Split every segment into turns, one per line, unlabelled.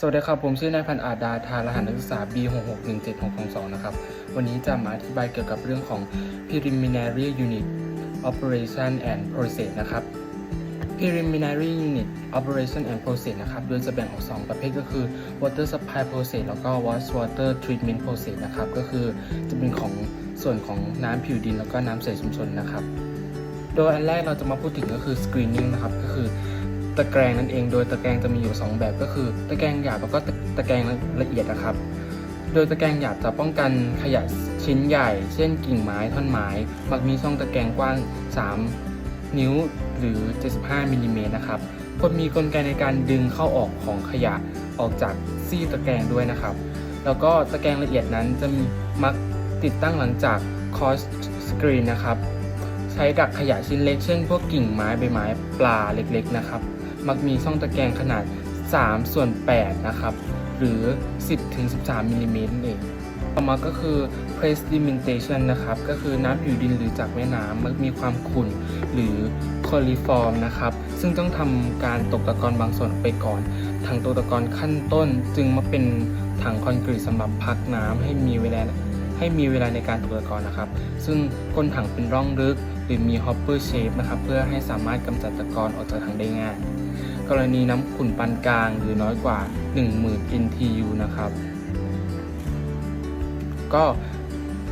สวัสดีครับ ผมชื่อนายพันธุ์อาดาทารหัสนักศึกษา B661762 นะครับ วันนี้จะมาอธิบายเกี่ยวกับเรื่องของ preliminary unit operation and process นะครับ preliminary unit operation and process นะครับ โดยจะแบ่งออก 2 ประเภทก็คือ water supply process แล้วก็ wastewater treatment process นะครับ ก็คือจะเป็นของส่วนของน้ำผิวดินแล้วก็น้ำใสชุมชนนะครับ โดยอันแรกเราจะมาพูดถึงก็คือ screening นะครับ ก็คือ ตะแกรงนั่นเอง โดยตะแกรงจะมีอยู่ 2 แบบก็คือ ตะแกรงหยาบแล้วก็ตะแกรงละเอียดนะครับ โดยตะแกรงหยาบจะป้องกันขยะชิ้นใหญ่ เช่นกิ่งไม้ท่อนไม้ มักมีช่องตะแกรงกว้าง 3 นิ้วหรือ 75มิลลิเมตรนะครับควรมีกลไกในการดึงเข้าออกของขยะออกจากซี่ตะแกรงด้วยนะครับ แล้วก็ตะแกรงละเอียดนั้นจะมีมักติดตั้งหลังจากคอสสกรีนนะครับ ใช้ดักขยะชิ้นเล็กเช่นพวกกิ่งไม้ใบไม้ปลาเล็กๆนะครับ มักมีช่องตะแกรงขนาด 3 ส่วน 8 นะครับ หรือ 10ถึง13มิลลิเมตรเองต่อมาก็คือ precipitation นะครับ ก็คือน้ำผิวดินหรือจากแม่น้ำมักมีความขุ่นหรือ coliform นะครับ ซึ่งต้องทำการตกตะกอนบางส่วนไปก่อนถังตกตะกอนขั้นต้น จึงมาเป็นถังคอนกรีตสำหรับพักน้ำให้มีเวลาให้มีเวลาในการตกตะกอนนะครับ ซึ่งก้นถังเป็นร่องลึก หรือมี hopper shape นะครับ เพื่อให้สามารถกำจัดตะกอนออกจากถังได้ง่าย กรณีน้ำขุ่นปานกลางหรือน้อยกว่า 10,000 NTU นะครับ ก็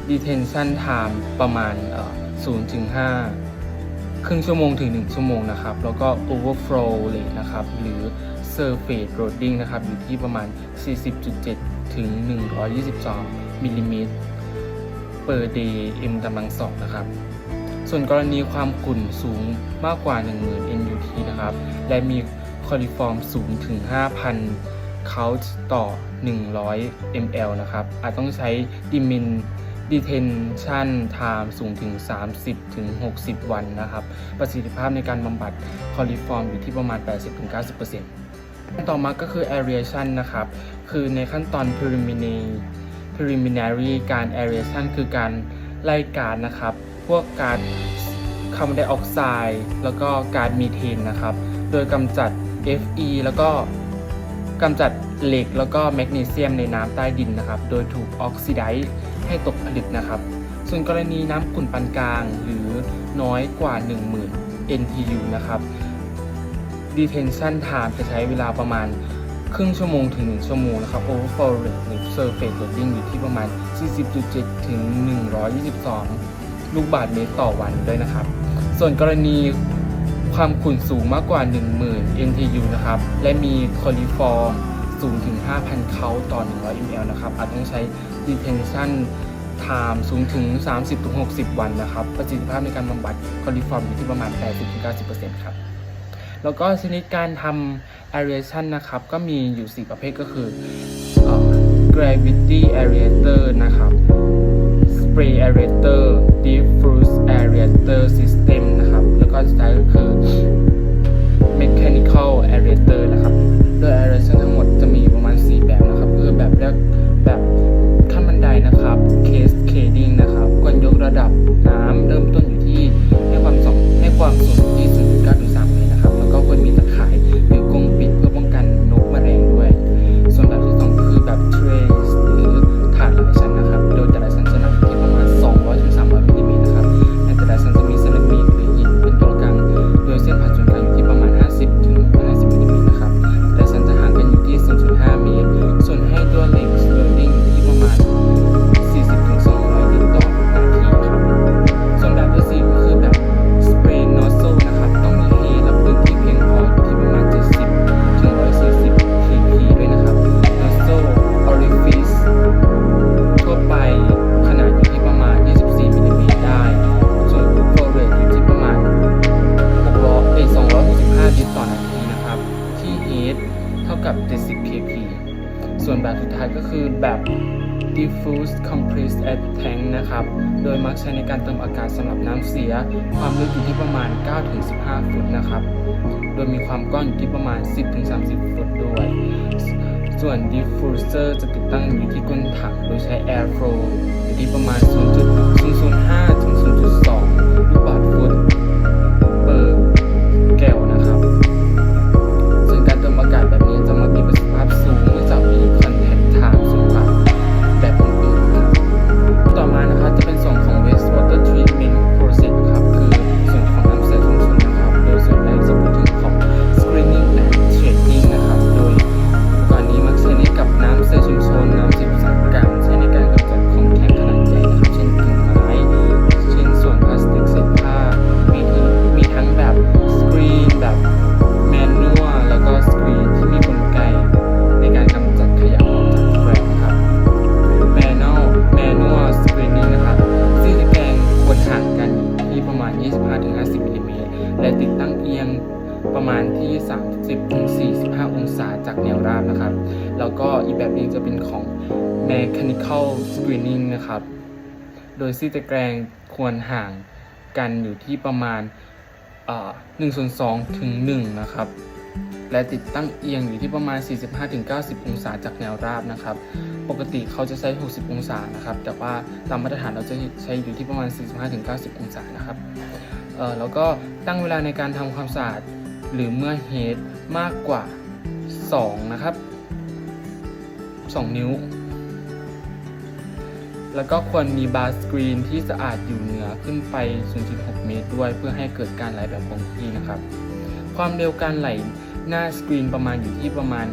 detention time ประมาณ0ถึง5ครึ่งชั่วโมงถึง 1 ชั่วโมงนะครับ แล้วก็ overflow rate นะครับ หรือ surface loading นะครับ อยู่ที่ประมาณ 40.7 ถึง 122มิลลิเมตร per day m กำลังสองนะครับ ส่วนกรณีความขุ่นสูงมากกว่า 10,000 NUT นะครับ และมี คอลิฟอร์มสูงถึง 5,000เขาต่อ 100 ml นะครับ อาจต้องใช้ดิมิน detention time สูงถึง 30ถึง60วันนะครับ ประสิทธิภาพในการบำบัดคอลิฟอร์มอยู่ที่ประมาณ 80-90%ต่อมาก็คือ aeration นะครับ คือในขั้นตอน preliminary preliminary การ aeration คือการไล่กาซนะครับ พวกกาซคาร์บอนไดออกไซด์แล้วก็กาซมีเทนนะครับ โดยกำจัด Fe แล้วก็กำจัดเหล็กแล้วก็แมกนีเซียมในน้ำใต้ดินนะครับ โดยถูกออกซิไดซ์ให้ตกผลึกนะครับ ส่วนกรณีน้ำขุ่นปานกลางหรือน้อยกว่า 10,000 NTU นะครับ detention time จะใช้เวลาประมาณครึ่งชั่วโมงถึง 1 ชั่วโมงนะครับ overflow rate หรือ surface loading อยู่ที่ประมาณ 40.7 ถึง 122 ลูกบาศก์เมตรต่อวันด้วยนะครับ ส่วนกรณี ความขุ่นสูงมากกว่า 10,000 NTU นะครับ และมีคอลิฟอร์มสูงถึง 5,000เขาต่อ 100 ml นะครับ อาจต้องใช้ detention time สูงถึง 30-60 วันนะครับ ประสิทธิภาพในการบำบัดคอลิฟอร์มอยู่ที่ประมาณ 80-90%ครับ แล้วก็ชนิดการทำ aeration นะครับ ก็มีอยู่ 4 ประเภทก็คือเอ่อ gravity aerator นะครับ spray aerator diffuse aerator system นะครับ ใช้ในการเติมอากาศสำหรับน้ำเสีย ความลึกอยู่ที่ประมาณ 9-15 ฟุตนะครับ โดยมีความกว้างอยู่ที่ประมาณ 10-30 ฟุตด้วย ส่วน diffuser จะติดตั้งอยู่ที่ก้นถัง โดยใช้ air flow อยู่ที่ประมาณ 0.005ถึง0.2 ลูกบาศก์ฟุต โดยซี่ตะแกรงควรห่างกันอยู่ที่ประมาณ1ส่วน2ถึง1นะครับ และติดตั้งเอียงอยู่ที่ประมาณ 45-90 องศาจากแนวราบนะครับ ปกติเขาจะใช้ 60 องศานะครับ แต่ว่าตามมาตรฐานเราจะใช้อยู่ที่ประมาณ 45-90 องศานะครับเอ่อแล้วก็ตั้งเวลาในการทำความสะอาดหรือเมื่อเฮดมากกว่า 2 นะครับ 2 นิ้ว แล้วก็ควรมีบาร์สกรีนที่สะอาดอยู่เหนือขึ้นไป 0.6 เมตรด้วย เพื่อให้เกิดการไหลแบบคงที่นะครับ ความเร็วการไหลหน้าสกรีนประมาณอยู่ที่ประมาณ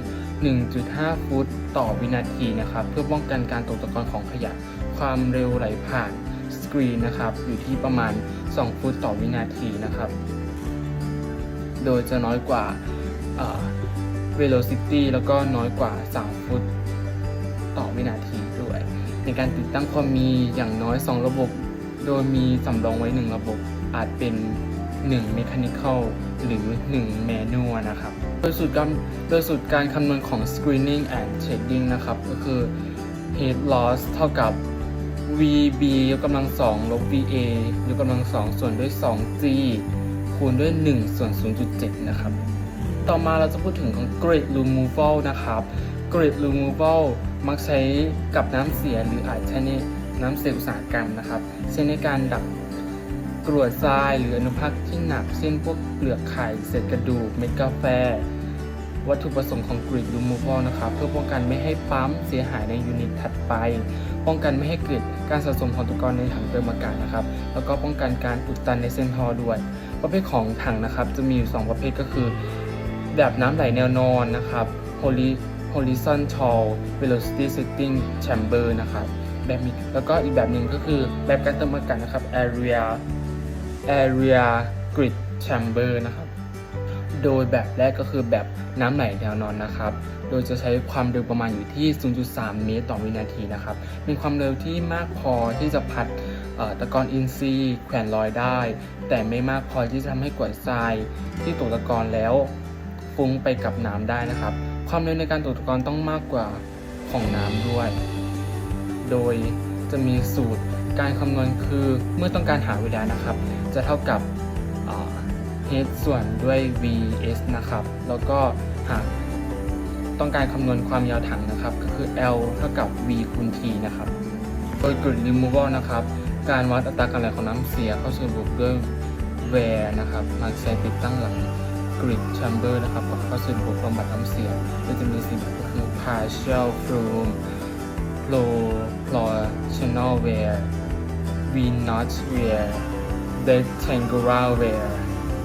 1.5 ฟุตต่อวินาทีนะครับ เพื่อป้องกันการตกตะกอนของขยะ ความเร็วไหลผ่านสกรีนนะครับ อยู่ที่ประมาณ 2 ฟุตต่อวินาทีนะครับ โดยจะน้อยกว่าเอ่อ velocity แล้วก็น้อยกว่า 3 ฟุตต่อวินาที ในการติดตั้งความมีอย่างน้อย 2 ระบบ โดยมีสำรองไว้ 1 ระบบ อาจเป็น 1 mechanical หรือ 1 manual นะครับ โดยสูตรการโดยสูตรการคำนวณของ screening and shading นะครับ ก็คือ head loss เท่ากับ VB ยกกำลัง 2 ลบ VA ยกกำลัง 2 ส่วนด้วย 2G คูณด้วย 1 ส่วน 0.7 นะครับ ต่อมาเราจะพูดถึงของ grid removal นะครับ grid removal มักใช้กับน้ำเสียหรืออาจใช้ในน้ำเสียอุตสาหกรรมนะครับใช้ในการดับกรวดทรายหรืออนุภาคที่หนัก เช่นพวกเปลือกไข่เศษกระดูกเม็ดกาแฟ วัตถุประสงค์ของ grid removal นะครับ เพื่อป้องกันไม่ให้ปั๊มเสียหายในยูนิตถัดไป ป้องกันไม่ให้เกิดการสะสมของตุกรในถังเติมอากาศนะครับ แล้วก็ป้องกันการอุดตันในเส้นท่อด้วย ประเภทของถังนะครับ จะมีอยู่ 2 ประเภทก็คือ แบบน้ำไหลแนวนอนนะครับ horizontal velocity setting chamber นะครับแบบนี้แล้วก็อีกแบบหนึ่งก็คือแบบการเติมอากาศนะครับ area area grid chamber นะครับ โดยแบบแรกก็คือแบบน้ำไหลแนวนอนนะครับ โดยจะใช้ความเร็วประมาณอยู่ที่ 0.3 เมตรต่อวินาทีนะครับ เป็นความเร็วที่มากพอที่จะพัดตะกอนอินทรีย์แขวนลอยได้ แต่ไม่มากพอที่จะทำให้กวดทรายที่ตกตะกอนแล้ว ฟุ้งไปกับน้ำได้นะครับ ความเร็วในการตกตะกอนต้องมากกว่าของน้ำด้วย โดยจะมีสูตรการคำนวณคือเมื่อต้องการหาเวลานะครับ จะเท่ากับ h ส่วนด้วย vs นะครับ แล้วก็หากต้องการคำนวณความยาวถังนะครับ ก็คือ l เท่ากับ v คูณ t นะครับ โดย grid removal นะครับ การวัดอัตราการไหลของน้ำเสียเข้าสู่ระบบด้วย wear นะครับมาใช้ติดตั้งหลัง grid chamber นะครับกับเข้าสู่ระบบบำบัดน้ำเสียโดยจะมีสิ่งแบบก็คือ partial flume proportional wear v not wear rectangular wear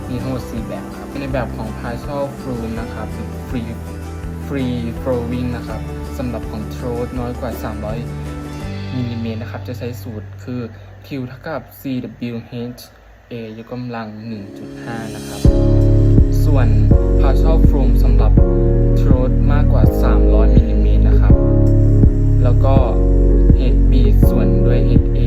มีทั้งหมด4แบบครับในแบบของ partial flume นะครับหรือ free free flowing นะครับสำหรับของ throat น้อยกว่า 300มิลลิเมตรนะครับ จะใช้สูตรคือ Q เท่ากับ CWH A ยกกำลัง 1.5 นะครับ ส่วน partial foam สำหรับ throat มากกว่า 300มิลลิเมตรนะครับ แล้วก็ HB ส่วนด้วย head A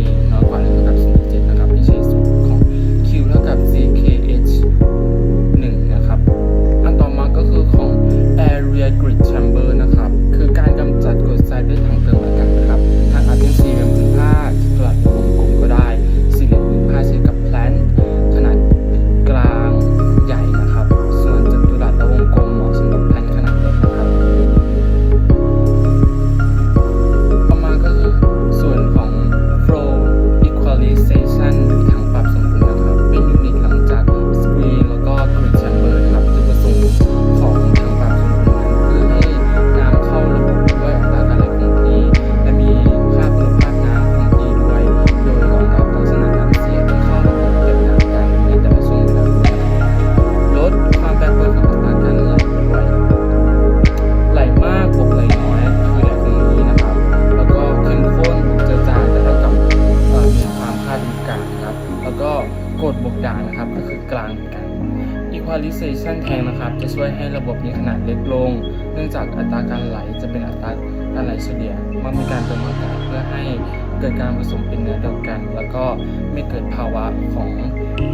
เกิดภาวะของ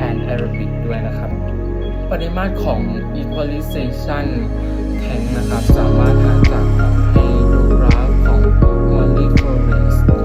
anaerobic ด้วยนะครับ ปริมาตรของ equalization tank นะครับ สามารถหาจากให้ดูกราฟของ molecular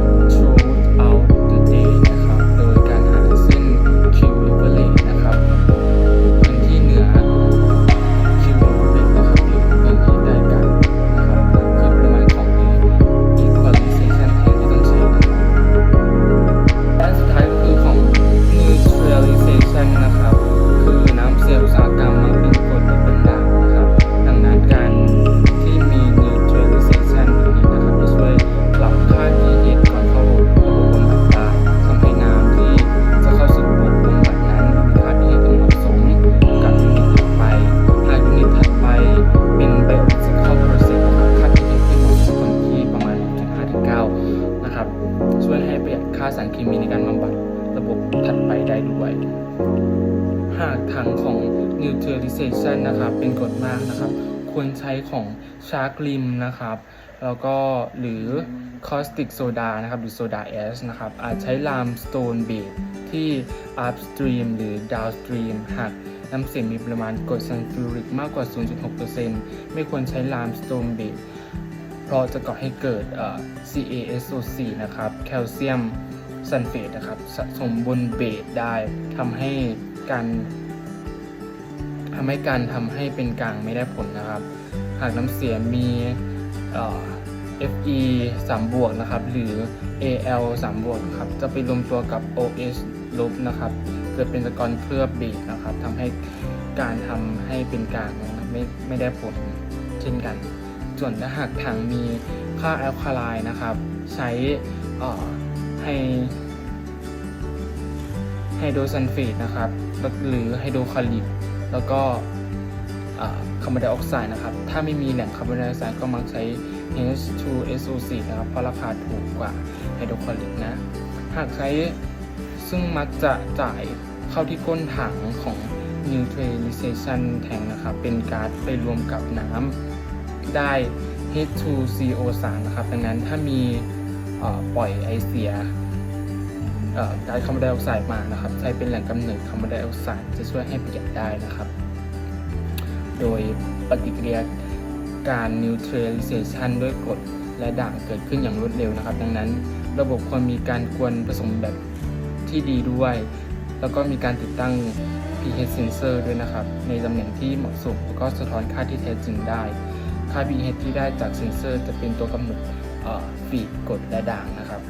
นะครับ เป็นกรดมากนะครับ ควรใช้ของชาร์กลิมนะครับ แล้วก็หรือ caustic soda นะครับ หรือ soda ash นะครับ อาจใช้ลาม stone base ที่ upstream หรือ downstream หากน้ำเสียงมีปริมาณกรดซัลฟิวริกมากกว่า 0.6%ไม่ควรใช้ลาม stone base เพราะจะก่อให้เกิด CaSO4 นะครับ แคลเซียมซัลเฟตนะครับสะสมบนเบสได้ทำให้การ ทำให้การทำให้เป็นกลางไม่ได้ผลนะครับ หากน้ำเสียมีเอ่อ Fe 3บวกนะครับ หรือ Al 3บวกนะครับ จะไปรวมตัวกับ OH ลบนะครับ เกิดเป็นตะกอนเคลือบเบสนะครับทำให้การทำให้เป็นกลางนะครับไม่ไม่ได้ผลเช่นกัน ส่วนถ้าหากถังมีค่าแอลคาไลน์นะครับ ใช้ให้ไฮโดรซัลเฟตนะครับ หรือไฮโดรคลอริก แล้วก็คาร์บอนไดออกไซด์นะครับ ถ้าไม่มีแหล่งคาร์บอนไดออกไซด์ก็มักใช้ H2SO4 นะครับ เพราะราคาถูกกว่าไฮโดรคลอริกนะ หากใช้ซึ่งมักจะจ่ายเข้าที่ก้นถังของ neutralization tank นะครับ เป็นก๊าซไปรวมกับน้ำได้ H2CO3 นะครับ ดังนั้นถ้ามีปล่อยไอเสีย ก๊าซคาร์บอนไดออกไซด์มานะครับใช้เป็นแหล่งกำเนิดคาร์บอนไดออกไซด์จะช่วยให้ประหยัดได้นะครับ โดยปฏิกิริยาการ neutralization ด้วยกรดและด่างเกิดขึ้นอย่างรวดเร็วนะครับ ดังนั้น ระบบควรมีการกวนผสมแบบที่ดีด้วย แล้วก็มีการติดตั้ง pH sensor ด้วยนะครับ ในตำแหน่งที่เหมาะสมแล้วก็สะท้อนค่าที่แท้จริงได้ ค่า pH ที่ได้จากเซนเซอร์จะเป็นตัวกำหนดฟีดกรดและด่างนะครับ